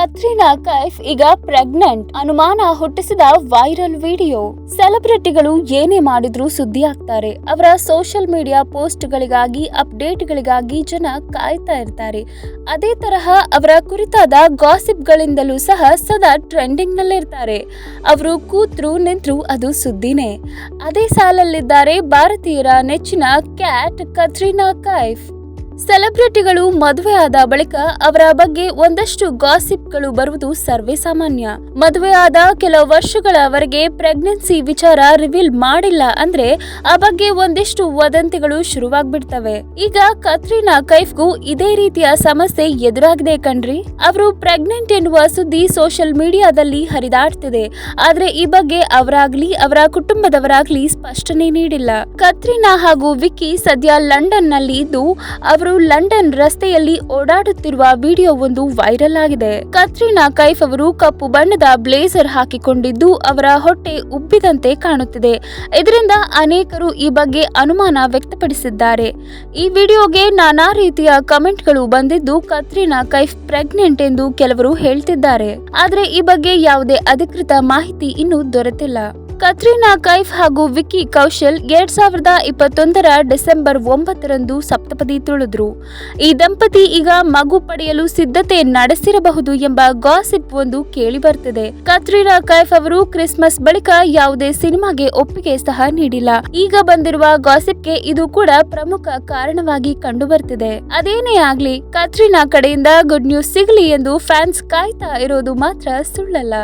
ಕತ್ರಿನಾ ಕೈಫ್ ಈಗ ಪ್ರೆಗ್ನೆಂಟ್ ಅನುಮಾನ ಹುಟ್ಟಿಸಿದ viral video ಸೆಲೆಬ್ರಿಟಿಗಳು ಏನೇ ಮಾಡಿದ್ರೂ ಸುದ್ದಿ ಆಗ್ತಾರೆ. ಅವರ ಸೋಷಿಯಲ್ ಮೀಡಿಯಾ ಪೋಸ್ಟ್ಗಳಿಗಾಗಿ ಅಪ್ಡೇಟ್ಗಳಿಗಾಗಿ ಜನ ಕಾಯ್ತಾ ಇರ್ತಾರೆ. ಅದೇ ತರಹ ಅವರ ಕುರಿತಾದ ಗಾಸಿಪ್ಗಳಿಂದಲೂ ಸಹ ಸದಾ ಟ್ರೆಂಡಿಂಗ್ ನಲ್ಲಿರ್ತಾರೆ ಅವರು ಕೂತ್ರು, ನಿಂತ್ರು ಅದು ಸುದ್ದಿನೇ. ಅದೇ ಸಾಲಲ್ಲಿದ್ದಾರೆ ಭಾರತೀಯರ ನೆಚ್ಚಿನ ಕ್ಯಾಟ್ ಕತ್ರಿನಾ ಕೈಫ್. ಸೆಲೆಬ್ರಿಟಿಗಳು ಮದುವೆಯಾದ ಬಳಿಕ ಅವರ ಬಗ್ಗೆ ಒಂದಷ್ಟು ಗಾಸಿಪ್ಗಳು ಬರುವುದು ಸರ್ವೇ ಸಾಮಾನ್ಯ. ಮದುವೆಯಾದ ಕೆಲವು ವರ್ಷಗಳವರೆಗೆ ಪ್ರೆಗ್ನೆನ್ಸಿ ವಿಚಾರ ರಿವೀಲ್ ಮಾಡಿಲ್ಲ ಅಂದ್ರೆ ಆ ಬಗ್ಗೆ ಒಂದಿಷ್ಟು ವದಂತಿಗಳು ಶುರುವಾಗ್ಬಿಡ್ತವೆ. ಈಗ ಕತ್ರಿನಾ ಕೈಫ್ಗೂ ಇದೇ ರೀತಿಯ ಸಮಸ್ಯೆ ಎದುರಾಗಿದೆ ಕಣ್ರಿ. ಅವರು ಪ್ರೆಗ್ನೆಂಟ್ ಎನ್ನುವ ಸುದ್ದಿ ಸೋಷಿಯಲ್ ಮೀಡಿಯಾದಲ್ಲಿ ಹರಿದಾಡ್ತಿದೆ. ಆದ್ರೆ ಈ ಬಗ್ಗೆ ಅವರಾಗ್ಲಿ, ಅವರ ಕುಟುಂಬದವರಾಗ್ಲಿ ಸ್ಪಷ್ಟನೆ ನೀಡಿಲ್ಲ. ಕತ್ರಿನಾ ಹಾಗೂ ವಿಕ್ಕಿ ಸದ್ಯ ಲಂಡನ್ನಲ್ಲಿ ಇದ್ದು, ಅವರು ಲಂಡನ್ ರಸ್ತೆಯಲ್ಲಿ ಓಡಾಡುತ್ತಿರುವ ವಿಡಿಯೋ ಒಂದು ವೈರಲ್ ಆಗಿದೆ. ಕತ್ರಿನಾ ಕೈಫ್ ಅವರು ಕಪ್ಪು ಬಣ್ಣದ ಬ್ಲೇಸರ್ ಹಾಕಿಕೊಂಡಿದ್ದು ಅವರ ಹೊಟ್ಟೆ ಉಬ್ಬಿದಂತೆ ಕಾಣುತ್ತಿದೆ. ಇದರಿಂದ ಅನೇಕರು ಈ ಬಗ್ಗೆ ಅನುಮಾನ ವ್ಯಕ್ತಪಡಿಸಿದ್ದಾರೆ. ಈ ವಿಡಿಯೋಗೆ ನಾನಾ ರೀತಿಯ ಕಮೆಂಟ್ಗಳು ಬಂದಿದ್ದು ಕತ್ರಿನಾ ಕೈಫ್ ಪ್ರೆಗ್ನೆಂಟ್ ಎಂದು ಕೆಲವರು ಹೇಳ್ತಿದ್ದಾರೆ. ಆದರೆ ಈ ಬಗ್ಗೆ ಯಾವುದೇ ಅಧಿಕೃತ ಮಾಹಿತಿ ಇನ್ನೂ ದೊರೆತಿಲ್ಲ. ಕತ್ರಿನಾ ಕೈಫ್ ಹಾಗೂ ವಿಕ್ಕಿ ಕೌಶಲ್ ಎರಡ್ ಸಾವಿರದ ಇಪ್ಪತ್ತೊಂದರ ಡಿಸೆಂಬರ್ ಒಂಬತ್ತರಂದು ಸಪ್ತಪದಿ ತುಳಿದ್ರು. ಈ ದಂಪತಿ ಈಗ ಮಗು ಪಡೆಯಲು ಸಿದ್ಧತೆ ನಡೆಸಿರಬಹುದು ಎಂಬ ಗಾಸಿಪ್ ಒಂದು ಕೇಳಿ ಬರ್ತಿದೆ ಕತ್ರಿನಾ ಕೈಫ್ ಅವರು ಕ್ರಿಸ್ಮಸ್ ಬಳಿಕ ಯಾವುದೇ ಸಿನಿಮಾಗೆ ಒಪ್ಪಿಗೆ ಸಹ ನೀಡಿಲ್ಲ. ಈಗ ಬಂದಿರುವ ಗಾಸಿಪ್ಗೆ ಇದು ಕೂಡ ಪ್ರಮುಖ ಕಾರಣವಾಗಿ ಕಂಡು ಬರ್ತಿದೆ ಅದೇನೇ ಆಗ್ಲಿ, ಕತ್ರಿನಾ ಕಡೆಯಿಂದ ಗುಡ್ ನ್ಯೂಸ್ ಸಿಗಲಿ ಎಂದು ಫ್ಯಾನ್ಸ್ ಕಾಯ್ತಾ ಇರೋದು ಮಾತ್ರ ಸುಳ್ಳಲ್ಲ.